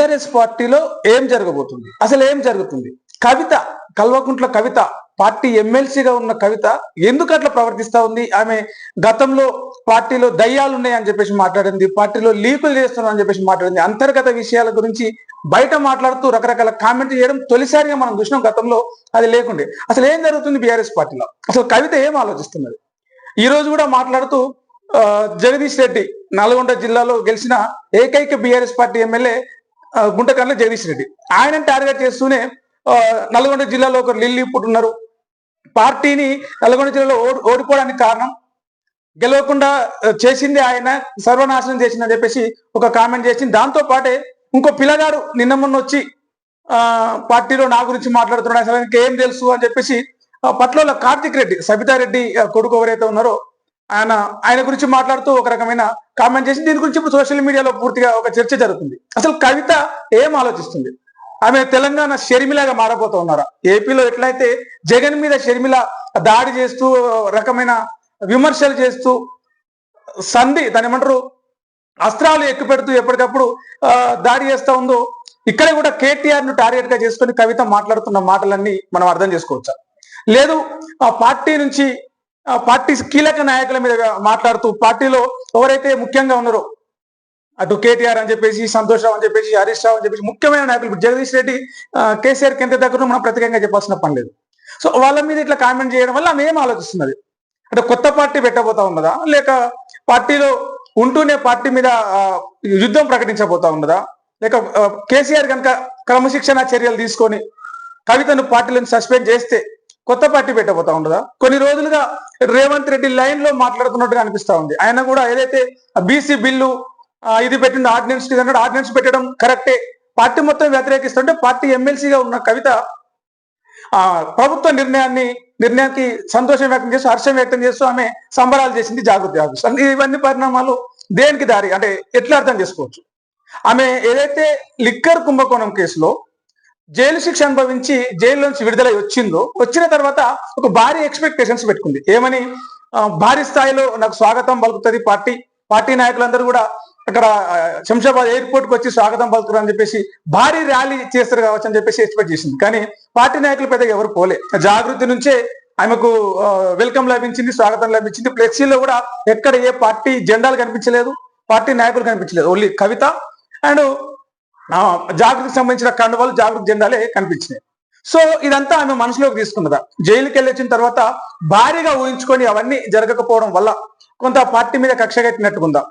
బిఆర్ఎస్ పార్టీలో ఏం జరగబోతుంది? అసలు ఏం జరుగుతుంది? కవిత కల్వకుంట్ల కవిత పార్టీ ఎమ్మెల్సీగా ఉన్న కవిత ఎందుకు అట్లా ప్రవర్తిస్తా ఉంది? ఆమె గతంలో పార్టీలో దయ్యాలు ఉన్నాయని చెప్పేసి మాట్లాడింది పార్టీలో లీకులు చేస్తున్నా అని చెప్పేసి మాట్లాడింది. అంతర్గత విషయాల గురించి బయట మాట్లాడుతూ రకరకాల కామెంట్ చేయడం తొలిసారిగా మనం చూసినాం గతంలో అది లేకుండే. అసలు ఏం జరుగుతుంది బీఆర్ఎస్ పార్టీలో? అసలు కవిత ఏం ఆలోచిస్తున్నది? ఈ రోజు కూడా మాట్లాడుతూ జగదీష్ రెడ్డి నల్గొండ జిల్లాలో గెలిచిన ఏకైక BRS party MLA Guntakandla Jagadish Reddy. ఆయన టార్గెట్ చేస్తూనే నల్గొండ జిల్లాలో ఒక లిల్లీ పుట్టున్నారు పార్టీని నల్గొండ జిల్లాలో ఓడిపోవడానికి కారణం గెలవకుండా చేసింది ఆయన సర్వనాశనం చేసిందని చెప్పేసి ఒక కామెంట్ చేసింది. దాంతో పాటే ఇంకో పిల్లగాడు నిన్న మొన్న వచ్చి ఆ పార్టీలో నా గురించి మాట్లాడుతున్నాడు. అసలు ఆయనకి ఏం తెలుసు అని చెప్పేసి పట్ల కార్తిక్ రెడ్డి సబితారెడ్డి కొడుకు ఎవరైతే ఉన్నారో ఆయన ఆయన గురించి మాట్లాడుతూ ఒక రకమైన కామెంట్ చేసి దీని గురించి ఇప్పుడు సోషల్ మీడియాలో పూర్తిగా ఒక చర్చ జరుగుతుంది. అసలు కవిత ఏం ఆలోచిస్తుంది? ఆమె తెలంగాణ షర్మిలాగా మారబోతూ ఉన్నారా? ఏపీలో ఎట్లయితే జగన్ మీద షర్మిల దాడి చేస్తూ రకమైన విమర్శలు చేస్తూ సంధి దాని ఏమంటారు అస్త్రాలు ఎక్కుపెడుతూ ఎప్పటికప్పుడు దాడి చేస్తా ఉందో ఇక్కడ కూడా కేటీఆర్ను టార్గెట్గా చేసుకొని కవిత మాట్లాడుతున్న మాటలన్నీ మనం అర్థం చేసుకోవచ్చా? లేదు ఆ పార్టీ నుంచి పార్టీ కీలక నాయకుల మీద మాట్లాడుతూ పార్టీలో ఎవరైతే ముఖ్యంగా ఉన్నారో అటు కేటీఆర్ అని చెప్పేసి సంతోష్ రావు అని చెప్పేసి హరీష్ రావు అని చెప్పేసి ముఖ్యమైన నాయకులు జగదీష్ రెడ్డి కేసీఆర్కి ఎంత దగ్గర మనం ప్రత్యేకంగా చెప్పాల్సిన పని లేదు. సో వాళ్ళ మీద ఇట్లా కామెంట్ చేయడం వల్ల ఆమె ఏం ఆలోచిస్తున్నది? అంటే కొత్త పార్టీ పెట్టబోతా ఉన్నదా? లేక పార్టీలో ఉంటూనే పార్టీ మీద యుద్ధం ప్రకటించబోతా ఉన్నదా? లేక కేసీఆర్ కనుక క్రమశిక్షణ చర్యలు తీసుకొని కవితను పార్టీలను సస్పెండ్ చేస్తే కొత్త పార్టీ పెట్టబోతా ఉండదా కొన్ని రోజులుగా రేవంత్ రెడ్డి లైన్లో మాట్లాడుతున్నట్టుగా అనిపిస్తా ఉంది. ఆయన కూడా ఏదైతే బీసీ బిల్లు ఇది పెట్టింది ఆర్డినెన్స్ అన్నాడు ఆర్డినెన్స్ పెట్టడం కరెక్టే. పార్టీ మొత్తం వ్యతిరేకిస్తుంటే పార్టీ ఎమ్మెల్సీగా ఉన్న కవిత ఆ ప్రభుత్వ నిర్ణయాన్ని నిర్ణయానికి సంతోషం వ్యక్తం చేస్తూ హర్షం వ్యక్తం చేస్తూ ఆమె సంబరాలు చేసింది జాగృతి ఆఫీస్. ఇవన్నీ పరిణామాలు దేనికి దారి? అంటే ఎట్లా అర్థం చేసుకోవచ్చు? ఆమె ఏదైతే లిక్కర్ కుంభకోణం కేసులో జైలు శిక్ష అనుభవించి జైలు నుంచి విడుదలై వచ్చిందో వచ్చిన తర్వాత ఒక భారీ ఎక్స్పెక్టేషన్స్ పెట్టుకుంది. ఏమని? భారీ స్థాయిలో నాకు స్వాగతం పలుకుతుంది పార్టీ పార్టీ నాయకులందరూ కూడా అక్కడ శంషాబాద్ ఎయిర్పోర్ట్కి వచ్చి స్వాగతం పలుకుతారు అని చెప్పేసి భారీ ర్యాలీ చేస్తారు కావచ్చు అని చెప్పేసి ఎక్స్పెక్ట్ చేసింది. కానీ పార్టీ నాయకులు పెద్దగా ఎవరు పోలే. జాగృతి నుంచే ఆమెకు వెల్కమ్ లభించింది స్వాగతం లభించింది. ఫ్లెక్సీలో కూడా ఎక్కడ ఏ పార్టీ జెండాలు కనిపించలేదు పార్టీ నాయకులు కనిపించలేదు. ఓన్లీ కవిత అండ్ జాగృతికి సంబంధించిన కండువాలు జాగృతి జెండాలే కనిపించినాయి. సో ఇదంతా ఆమె మనసులోకి తీసుకున్నదా? జైలుకి వెళ్ళొచ్చిన తర్వాత భారీగా ఊహించుకొని అవన్నీ జరగకపోవడం వల్ల కొంత పార్టీ మీద కక్ష కట్టినట్టుకుందా?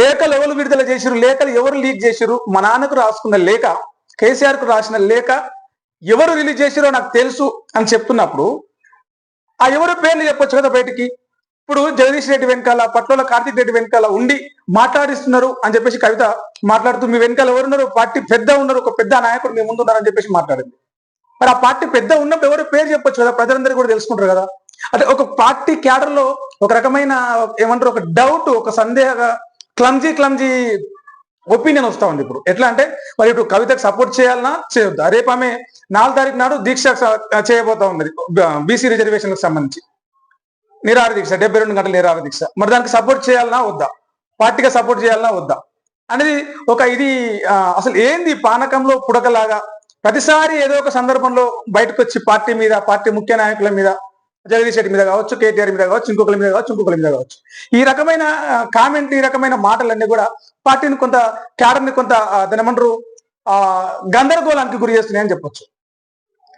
లేఖలు ఎవరు విడుదల చేసిరు లేఖలు ఎవరు లీక్ చేసిరు మా నాన్నకు రాసుకున్న లేఖ కేసీఆర్కు రాసిన లేఖ ఎవరు రిలీజ్ చేసిరో నాకు తెలుసు అని చెప్తున్నప్పుడు ఆ ఎవరు పేర్లు చెప్పొచ్చు కదా బయటికి? ఇప్పుడు జగదీష్ రెడ్డి వెనకాల పట్ల కార్తీక్ రెడ్డి వెనకాల ఉండి మాట్లాడిస్తున్నారు అని చెప్పేసి కవిత మాట్లాడుతూ మీ వెనకాల ఎవరున్నారు? పార్టీ పెద్ద ఉన్నారు ఒక పెద్ద నాయకుడు మీ ముందు ఉన్నారని చెప్పేసి మాట్లాడింది. మరి ఆ పార్టీ పెద్ద ఉన్నప్పుడు ఎవరు పేరు చెప్పొచ్చు కదా? ప్రజలందరూ కూడా తెలుసుకుంటారు కదా? అంటే ఒక పార్టీ క్యాడర్లో ఒక రకమైన ఏమంటారు? ఒక డౌట్ ఒక సందేహ క్లమ్జీ క్లమ్జీ ఒపీనియన్ వస్తా ఉంది ఇప్పుడు. ఎట్లా అంటే మరి ఇప్పుడు కవితకు సపోర్ట్ చేయాలన్నా చేయొద్దా. రేపు ఆమె నాలుగు తారీఖు నాడు దీక్ష చేయబోతా ఉన్నది బీసీ రిజర్వేషన్లకు సంబంధించి. నిరాహార దీక్ష డెబ్బై రెండు గంటల నిరాహార దీక్ష. మరి దానికి సపోర్ట్ చేయాలన్నా వద్దా? పార్టీగా సపోర్ట్ చేయాలన్నా వద్దా? అనేది ఒక ఇది అసలు ఏంది పానకంలో పుడకలాగా? ప్రతిసారి ఏదో ఒక సందర్భంలో బయటకు వచ్చి పార్టీ మీద పార్టీ ముఖ్య నాయకుల మీద జగదీష్ రెడ్డి మీద కావచ్చు కేటీఆర్ మీద కావచ్చు ఇంకొకరి మీద కావచ్చు ఇంకొకరి మీద కావచ్చు. ఈ రకమైన కామెంట్ ఈ రకమైన మాటలన్నీ కూడా పార్టీని కొంత క్యాడర్ని కొంత ఆ, ఆ గందరగోళానికి గురి చేస్తున్నాయని చెప్పొచ్చు.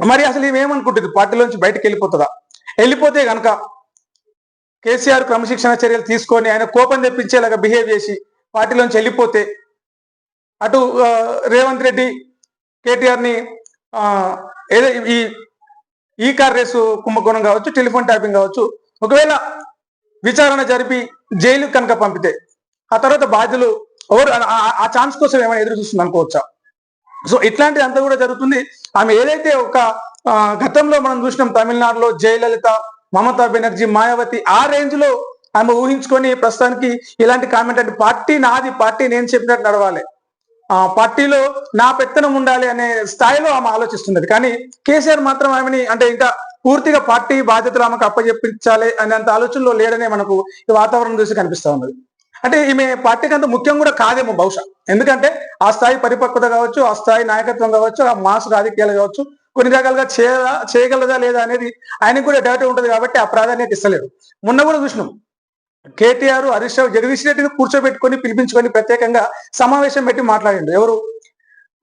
మరి అసలు ఇవేమనుకుంటుంది పార్టీలోంచి బయటకు వెళ్ళిపోతుందా? వెళ్ళిపోతే గనక కేసీఆర్ క్రమశిక్షణ చర్యలు తీసుకొని ఆయన కోపం తెప్పించేలాగా బిహేవ్ చేసి పార్టీలోంచి వెళ్ళిపోతే అటు రేవంత్ రెడ్డి కేటీఆర్ని ఏదో ఈ ఈ కార్ రేసు కుంభకోణం కావచ్చు టెలిఫోన్ ట్యాపింగ్ కావచ్చు ఒకవేళ విచారణ జరిపి జైలు కనుక పంపితే ఆ తర్వాత బాధ్యులు ఎవరు ఆ- ఆ- ఛాన్స్ కోసం ఏమైనా ఎదురు చూస్తుంది అనుకోవచ్చా? సో ఇట్లాంటిది అంతా కూడా జరుగుతుంది. ఆమె ఏదైతే ఒక గతంలో మనం చూసినాం తమిళనాడులో జయలలిత మమతా బెనర్జీ మాయావతి ఆ రేంజ్లో ఆమె ఊహించుకొని ప్రస్తుతానికి ఇలాంటి కామెంట్ అంటే పార్టీ నాది పార్టీ నేను చెప్పినట్టు నడవాలి. ఆ పార్టీలో నా పెత్తనం ఉండాలి అనే స్థాయిలో ఆమె ఆలోచిస్తున్నది. కానీ కేసీఆర్ మాత్రం ఆమెని అంటే ఇంకా పూర్తిగా పార్టీ బాధ్యతలు ఆమెకు అప్పచెప్పించాలి అనేంత ఆలోచనలో లేడనే మనకు ఈ వాతావరణం చూసి కనిపిస్తా ఉన్నది. అంటే ఈమె పార్టీకి అంత ముఖ్యం కూడా కాదేమో బహుశా. ఎందుకంటే ఆ స్థాయి పరిపక్వత కావచ్చు ఆ స్థాయి నాయకత్వం కావచ్చు ఆ మాస్ రాజకీయాలు కావచ్చు కొన్ని రకాలుగా చేయదా చేయగలదా లేదా అనేది ఆయనకు కూడా డౌట్ ఉంటుంది కాబట్టి ఆ ప్రాధాన్యత ఇస్తలేదు మొన్న కూడా చూసినాం. కేటీఆర్ హరీష్ రావు జగదీష్ రెడ్డిని కూర్చోబెట్టుకొని పిలిపించుకొని ప్రత్యేకంగా సమావేశం పెట్టి మాట్లాడిండు ఎవరు?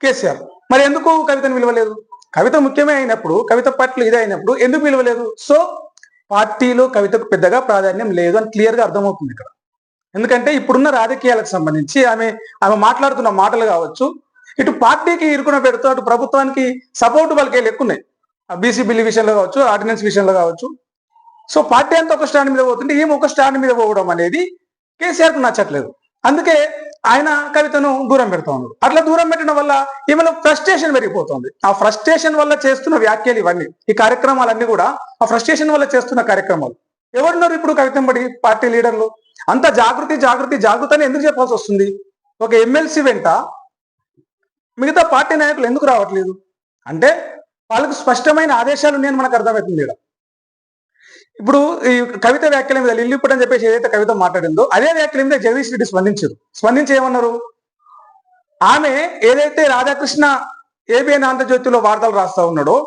కేసీఆర్. మరి ఎందుకు కవితను విలువలేదు కవిత ముఖ్యమే అయినప్పుడు కవిత పట్ల ఇదే అయినప్పుడు ఎందుకు విలువలేదు సో పార్టీలో కవితకు పెద్దగా ప్రాధాన్యం లేదు అని క్లియర్గా అర్థమవుతుంది ఇక్కడ. ఎందుకంటే ఇప్పుడున్న రాజకీయాలకు సంబంధించి ఆమె ఆమె మాట్లాడుతున్న మాటలు కావచ్చు ఇటు పార్టీకి ఇరుకున పెడుతూ అటు ప్రభుత్వానికి సపోర్ట్ వాళ్ళకి ఎక్కున్నాయి బీసీ బిల్లు విషయంలో కావచ్చు ఆర్డినెన్స్ విషయంలో కావచ్చు. సో పార్టీ అంతా ఒక స్టాండ్ మీద పోతుంటే ఈమె ఒక స్టాండ్ మీద పోవడం అనేది కేసీఆర్కు నచ్చట్లేదు. అందుకే ఆయన కవితను దూరం పెడతా ఉన్నాడు. అట్లా దూరం పెట్టడం వల్ల ఈమెలో ఫ్రస్ట్రేషన్ పెరిగిపోతుంది. ఆ ఫ్రస్ట్రేషన్ వల్ల చేస్తున్న వ్యాఖ్యలు ఇవన్నీ ఈ కార్యక్రమాలన్నీ కూడా ఆ ఫ్రస్ట్రేషన్ వల్ల చేస్తున్న కార్యక్రమాలు. ఎవరున్నారు ఇప్పుడు కవితం పడి పార్టీ లీడర్లు? అంత జాగృతి జాగృతి జాగృతి అని ఎందుకు చెప్పాల్సి వస్తుంది? ఒక ఎమ్మెల్సీ వెంట మిగతా పార్టీ నాయకులు ఎందుకు రావట్లేదు? అంటే వాళ్ళకు స్పష్టమైన ఆదేశాలు ఉన్నాయని మనకు అర్థమవుతుంది ఇక్కడ ఇప్పుడు ఈ కవిత వ్యాఖ్యల మీద లిల్లిపుట్ అని చెప్పేసి ఏదైతే కవిత మాట్లాడిందో అదే వ్యాఖ్యల మీద జగదీష్ రెడ్డి స్పందించారు. స్పందించి ఏమన్నారు ఆమె ఏదైతే రాధాకృష్ణ ఏబిఎన్ ఆంధ్రజ్యోతిలో వార్తలు రాస్తా ఉన్నాడో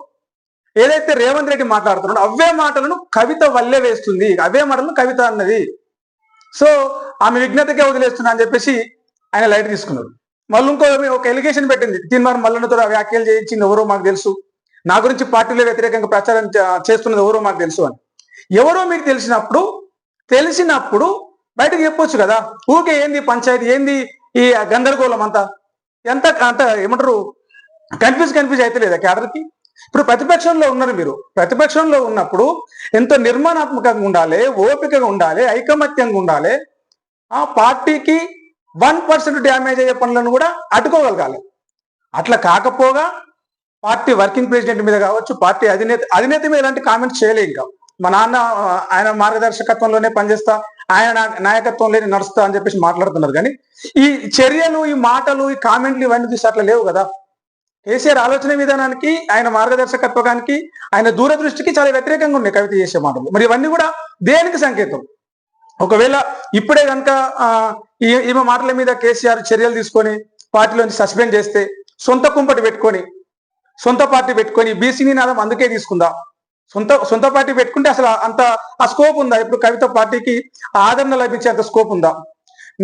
ఏదైతే రేవంత్ రెడ్డి మాట్లాడుతున్నాడో అవే మాటలను కవిత వల్లే వేస్తుంది. అవే మాటలను కవిత అన్నది. సో ఆమె విజ్ఞతకే వదిలేస్తున్నా అని చెప్పేసి ఆయన లైట్ తీసుకున్నారు. మళ్ళీ ఇంకో ఒక ఎలిగేషన్ పెట్టింది. తీన్మార్ మల్లన్నతో వ్యాఖ్యలు చేయించింది ఎవరో మాకు తెలుసు. నా గురించి పార్టీలో వ్యతిరేకంగా ప్రచారం చేస్తున్నది ఎవరో మాకు తెలుసు అని. ఎవరో మీకు తెలిసినప్పుడు తెలిసినప్పుడు బయటకు చెప్పొచ్చు కదా. ఊకే ఏంది పంచాయతీ? ఏంది ఈ గందరగోళం అంతా? ఎంత అంత ఏమంటారు? కన్ఫ్యూజ్ కన్ఫ్యూజ్ అయితే లేదా క్యాడర్కి? ఇప్పుడు ప్రతిపక్షంలో ఉన్నారు మీరు. ప్రతిపక్షంలో ఉన్నప్పుడు ఎంతో నిర్మాణాత్మకంగా ఉండాలి ఓపికగా ఉండాలి ఐకమత్యంగా ఉండాలి ఆ పార్టీకి వన్ పర్సెంట్ డ్యామేజ్ అయ్యే పనులను కూడా అడ్డుకోగలగాలి. అట్లా కాకపోగా పార్టీ వర్కింగ్ ప్రెసిడెంట్ మీద కావచ్చు పార్టీ అధినేత అధినేత మీద ఇలాంటి కామెంట్స్ చేయలే ఇంకా. మా నాన్న ఆయన మార్గదర్శకత్వంలోనే పనిచేస్తా ఆయన నాయకత్వంలోనే నడుస్తా అని చెప్పేసి మాట్లాడుతున్నారు. కానీ ఈ చర్యలు ఈ మాటలు ఈ కామెంట్లు ఇవన్నీ చూసి అట్లా లేవు కదా. కేసీఆర్ ఆలోచన విధానానికి ఆయన మార్గదర్శకత్వానికి ఆయన దూరదృష్టికి చాలా వ్యతిరేకంగా ఉన్నాయి కవిత చేసే మాటలు. మరి ఇవన్నీ కూడా దేనికి సంకేతం? ఒకవేళ ఇప్పుడే కనుక ఈమె మాటల మీద కేసీఆర్ చర్యలు తీసుకొని పార్టీలోంచి సస్పెండ్ చేస్తే సొంత కుంపటి పెట్టుకొని సొంత పార్టీ పెట్టుకొని బీసీ నినాదం అందుకే తీసుకుందా. సొంత సొంత పార్టీ పెట్టుకుంటే అసలు అంత ఆ స్కోప్ ఉందా? ఇప్పుడు కవిత పార్టీకి ఆదరణ లభించే అంత స్కోప్ ఉందా?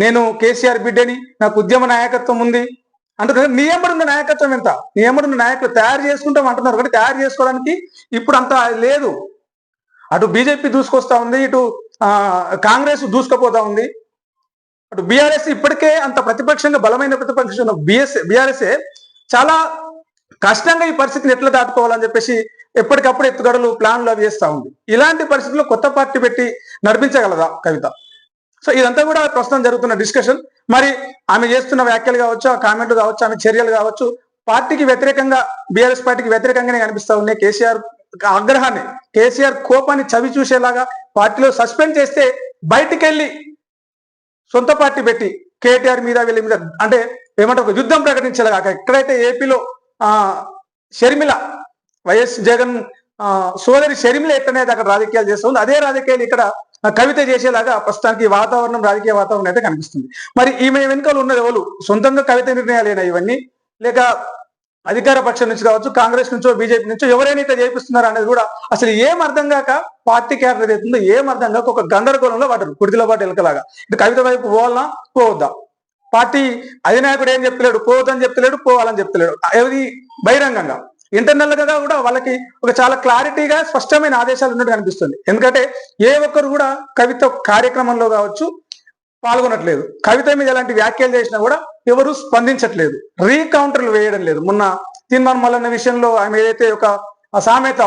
నేను కేసీఆర్ బిడ్డని నాకు ఉద్యమ నాయకత్వం ఉంది అంటే నియమడున్న నాయకత్వం ఎంత? నియమడున్న నాయకులు తయారు చేసుకుంటాం అంటున్నారు కానీ తయారు చేసుకోవడానికి ఇప్పుడు అంత లేదు. అటు బీజేపీ దూసుకొస్తా ఉంది ఇటు కాంగ్రెస్ దూసుకుపోతా ఉంది. అటు బీఆర్ఎస్ ఇప్పటికే అంత ప్రతిపక్షంగా బలమైన ప్రతిపక్షం బిఎస్ బీఆర్ఎస్ఏ చాలా కష్టంగా ఈ పరిస్థితిని ఎట్లా దాటుకోవాలని చెప్పేసి ఎప్పటికప్పుడు ఎత్తుగడలు ప్లాన్లు అవి వేస్తూ ఉంది. ఇలాంటి పరిస్థితుల్లో కొత్త పార్టీ పెట్టి నడిపించగలదా కవిత? సో ఇదంతా కూడా ప్రస్తుతం జరుగుతున్న డిస్కషన్. మరి ఆమె చేస్తున్న వ్యాఖ్యలు కావచ్చు ఆ కామెంట్లు కావచ్చు ఆమె చర్యలు కావచ్చు పార్టీకి వ్యతిరేకంగా బీఆర్ఎస్ పార్టీకి వ్యతిరేకంగానే కనిపిస్తూ ఉన్నాయి. కేసీఆర్ ఆగ్రహాన్ని కేసీఆర్ కోపాన్ని చవి చూసేలాగా పార్టీలో సస్పెండ్ చేస్తే బయటికి వెళ్ళి సొంత పార్టీ పెట్టి కేటీఆర్ మీద వీళ్ళ మీద అంటే ఏమంటారు ఒక యుద్ధం ప్రకటించేలాగా ఎక్కడైతే ఏపీలో ఆ షర్మిల వైఎస్ జగన్ సోదరి షర్మిల ఎట్లనేది అక్కడ రాజకీయాలు చేస్తుంది అదే రాజకీయాలు ఇక్కడ కవిత చేసేలాగా ప్రస్తుతానికి వాతావరణం రాజకీయ వాతావరణం అయితే కనిపిస్తుంది. మరి ఈమె వెనుకలు ఉన్నది ఎవరు? సొంతంగా కవిత నిర్ణయాలేనా ఇవన్నీ? లేక అధికార పక్షం నుంచి కావచ్చు కాంగ్రెస్ నుంచో బీజేపీ నుంచో ఎవరైనా ఇట్లా చేపిస్తున్నారు అనేది కూడా అసలు ఏం అర్థం కాక పార్టీ క్యాడర్ ఏదైతుందో ఏం అర్థం కాక ఒక గందరగోళంలో పడ్డారు కుడితిలో పాటు ఎలకలాగా. ఇటు కవిత వైపు పోవాలన్నా పోవద్దా? పార్టీ అధినాయకుడు ఏం చెప్తలేడు పోవద్దని చెప్తలేడు పోవాలని చెప్తలేడు. అది బహిరంగంగా. ఇంటర్నల్గా కూడా వాళ్ళకి ఒక చాలా క్లారిటీగా స్పష్టమైన ఆదేశాలు ఉన్నట్టు కనిపిస్తుంది. ఎందుకంటే ఏ ఒక్కరు కూడా కవిత కార్యక్రమంలో కావచ్చు పాల్గొనట్లేదు. కవిత మీద ఎలాంటి వ్యాఖ్యలు చేసినా కూడా ఎవరు స్పందించట్లేదు. రీకౌంటర్లు వేయడం లేదు. మొన్న తీర్మానం మల్లన్న విషయంలో ఆమె ఏదైతే ఒక సామెత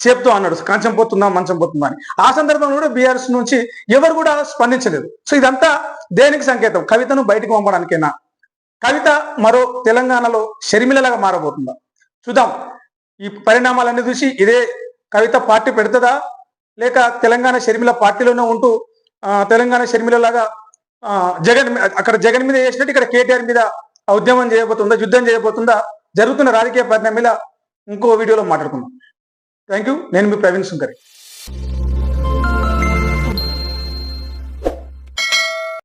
చెప్తూ అన్నాడు కంచం పోతుందా మంచం పోతుందా అని. ఆ సందర్భంలో కూడా బీఆర్ఎస్ నుంచి ఎవరు కూడా స్పందించలేదు. సో ఇదంతా దేనికి సంకేతం? కవితను బయటకు పంపడానికేనా? కవిత మరో తెలంగాణలో షర్మిలలాగా మారబోతుందా? చూద్దాం. ఈ పరిణామాలన్నీ చూసి ఇదే కవిత పార్టీ పెడుతుందా? లేక తెలంగాణ షర్మిల పార్టీలోనే ఉంటూ తెలంగాణ షర్మిలలాగా ఆ, జగన్ అక్కడ జగన్ మీద చేసినట్టు ఇక్కడ కేటీఆర్ మీద ఉద్యమం చేయబోతుందా యుద్ధం చేయబోతుందా జరుగుతున్న రాజకీయ పరిణామాల ఇంకో వీడియోలో మాట్లాడుకుందాం. థ్యాంక్ యూ నేను మీ ప్రవీణ్ శంకర్